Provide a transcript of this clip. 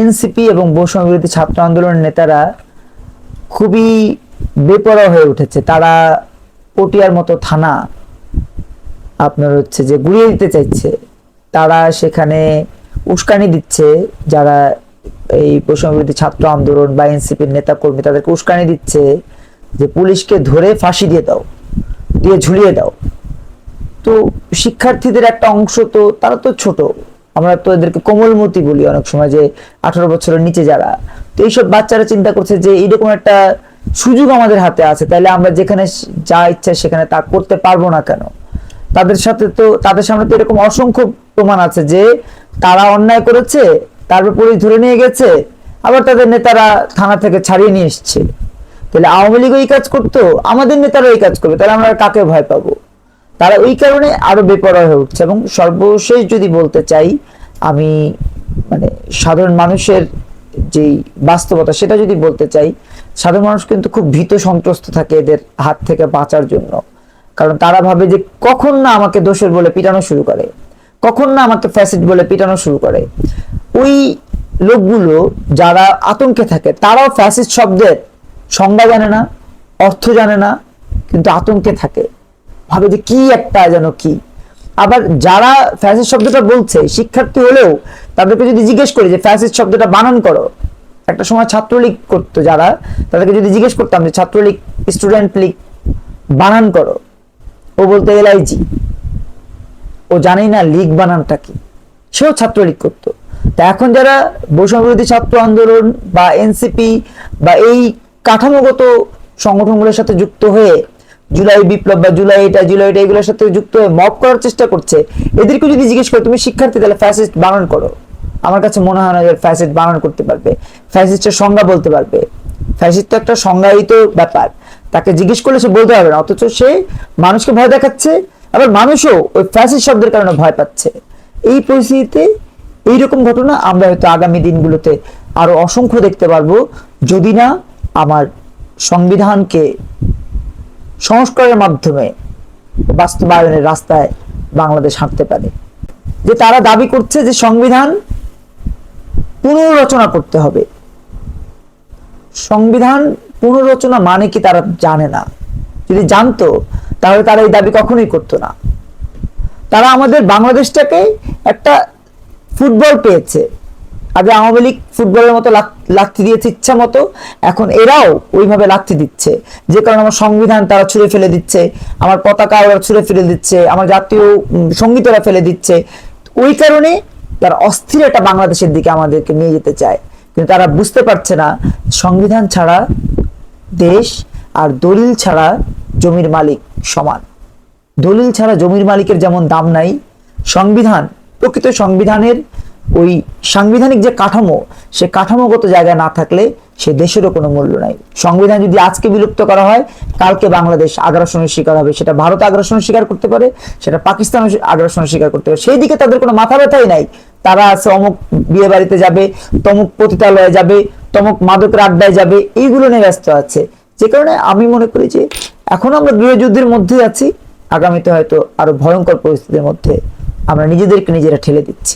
NCP এবং বৈষম্য বিরোধী ছাত্র আন্দোলনের নেতারা খুবই বেপরোয়া হয়ে উঠেছে। তারা পটিয়ার মতো থানা আপনার হচ্ছে যে গুড়িয়ে দিতে চাইছে। তারা সেখানে উস্কানি দিচ্ছে, যারা এই বৈষম্য বিরোধী ছাত্র আন্দোলন বা এনসিপির নেতা কর্মী তাদেরকে উস্কানি দিচ্ছে যে পুলিশকে ধরে ফাঁসি দিয়ে দাও, দিয়ে ঝুলিয়ে দাও। তো শিক্ষার্থীদের একটা অংশ তো, তারা তো ছোট। আমরা তো এদেরকে কোমলমতি বলি অনেক সময় যে আঠারো বছরের নিচে যারা। তো এইসব বাচ্চারা চিন্তা করছে যে এইরকম একটা সুযোগ আমাদের হাতে আছে তাহলে আমরা যেখানে যা ইচ্ছা সেখানে তা করতে পারব না কেন? তাদের সাথে তো, তাদের সামনে তো এরকম অসংখ্য প্রমাণ আছে যে তারা অন্যায় করেছে তারপর পুলিশ ধরে নিয়ে গেছে, আবার তাদের নেতারা থানা থেকে ছাড়িয়ে নিয়ে এসছে। তাহলে আওয়ামী লীগ এই কাজ করতো, আমাদের নেতারা এই কাজ করবে, তাহলে আমরা কাকে ভয় পাবো? তারা ওই কারণে আরও বেপরোয়া হয়ে উঠছে এবং সর্বশেষ যদি বলতে চাই, আমি মানে সাধারণ মানুষের যেই বাস্তবতা, সেটা যদি বলতে চাই, সাধারণ মানুষ কিন্তু খুব ভীত সন্ত্রস্ত থাকে এদের হাত থেকে বাঁচার জন্য। কারণ তারা ভাবে যে কখন না আমাকে দোষের বলে পিটানো শুরু করে, কখন না আমাকে ফ্যাসিড বলে পিটানো শুরু করে। ওই লোকগুলো যারা আতঙ্কে থাকে, তারাও ফ্যাসিস্ট শব্দের সংজ্ঞা জানে না, অর্থ জানে না, কিন্তু আতঙ্কে থাকে। ভাবে যে কি একটা যেন কি। আবার যারা ফ্যাসিস্ট শব্দটা বলছে, শিক্ষার্থী হলেও তাদেরকে যদি জিজ্ঞেস করি যে ফ্যাসিস্ট শব্দটা বানান করো, একটা সময় ছাত্রলীগ করতো যারা, তাদেরকে যদি জিজ্ঞেস করতাম যে ছাত্রলীগ স্টুডেন্ট লীগ বানান করো, ও বলতো এলআইজি ও জানেই না লীগ বানানটা কি। সেও ছাত্রলীগ করতো। তা এখন যারা বৈষম্য বিরোধী ছাত্র আন্দোলন বা এনসিপি বা এই কাঠামোগত সংগঠনগুলোর সাথে যুক্ত হয়ে জুলাই বিপ্লব বা জুলাই এটা জুলাই এটা, এগুলোর সাথে যুক্ত হয়ে মব করার চেষ্টা করছে। এদেরকে যদি জিজ্ঞেস করো, তুমি শিক্ষার্থী, তাহলে ফ্যাসিস্ট বারণ করো। আমার কাছে মনে হয় না যে ফ্যাসিস্ট বানান করতে পারবে। ফ্যাসিস্টের সংজ্ঞা বলতে পারবে। ফ্যাসিস্ট তো একটা সংজ্ঞায়িত ব্যাপার। তাকে জিজ্ঞেস করলে সে বলতে পারবে না, অথচ সে মানুষকে ভয় দেখাচ্ছে, আবার মানুষও ওই ফ্যাসিস্ট শব্দের কারণে ভয় পাচ্ছে। এই পরিস্থিতিতে এইরকম ঘটনা আমরা হয়তো আগামী দিনগুলোতে আরও অসংখ্য দেখতে পারব। যদি না, আমার সংবিধানকে সংস্কারের মাধ্যমে বাস্তবায়নের রাস্তায় বাংলাদেশ হাঁটতে পারে। যে তারা দাবি করছে যে সংবিধান পুনর্রচনা করতে হবে। সংবিধান পুনর্রচনা মানে কি তারা জানে না। যদি জানতো, তাহলে তারা এই দাবি কখনোই করতো না। তারা আমাদের বাংলাদেশটাকে একটা ফুটবল পেয়েছে। আগে আওয়ামী লীগ ফুটবলের মতো লাগ- লাথি দিয়েছে ইচ্ছা মতো, এখন এরাও ওইভাবে লাথি দিচ্ছে। যে কারণে আমার সংবিধান তারা ছুঁড়ে ফেলে দিচ্ছে, আমার পতাকা ওরা ছুঁড়ে ফেলে দিচ্ছে, আমার জাতীয় সংগীত ওরা ফেলে দিচ্ছে। ওই কারণে তারা অস্থির একটা বাংলাদেশের দিকে আমাদেরকে নিয়ে যেতে চায়। কিন্তু তারা বুঝতে পারছে না, সংবিধান ছাড়া দেশ আর দলিল ছাড়া জমির মালিক সমান। দলিল ছাড়া জমির মালিকের যেমন দাম নাই, সংবিধান, প্রকৃত সংবিধানের ওই সাংবিধানিক যে কাঠামো, সে কাঠামোগত জায়গায় না থাকলে সে দেশেরও কোনো মূল্য নাই। সংবিধান যদি আজকে বিলুপ্ত করা হয়, কালকে বাংলাদেশ আগ্রাসনের শিকার হবে। সেটা ভারত আগ্রাসনের শিকার করতে পারে, সেটা পাকিস্তান আগ্রাসনের শিকার করতে পারে। সেই দিকে তাদের কোনো মাথা ব্যথাই নাই। তারা আছে অমুক বিয়ে বাড়িতে যাবে, তমুক পতিতালয়ে যাবে, তমুক মাদকের আড্ডায় যাবে, এইগুলো নিয়ে ব্যস্ত আছে। যে কারণে আমি মনে করি যে, এখন আমরা গৃহযুদ্ধের মধ্যে আছি। আগামীতে হয়তো আরও ভয়ঙ্কর পরিস্থিতির মধ্যে আমরা নিজেদেরকে নিজেরা ঠেলে দিচ্ছি।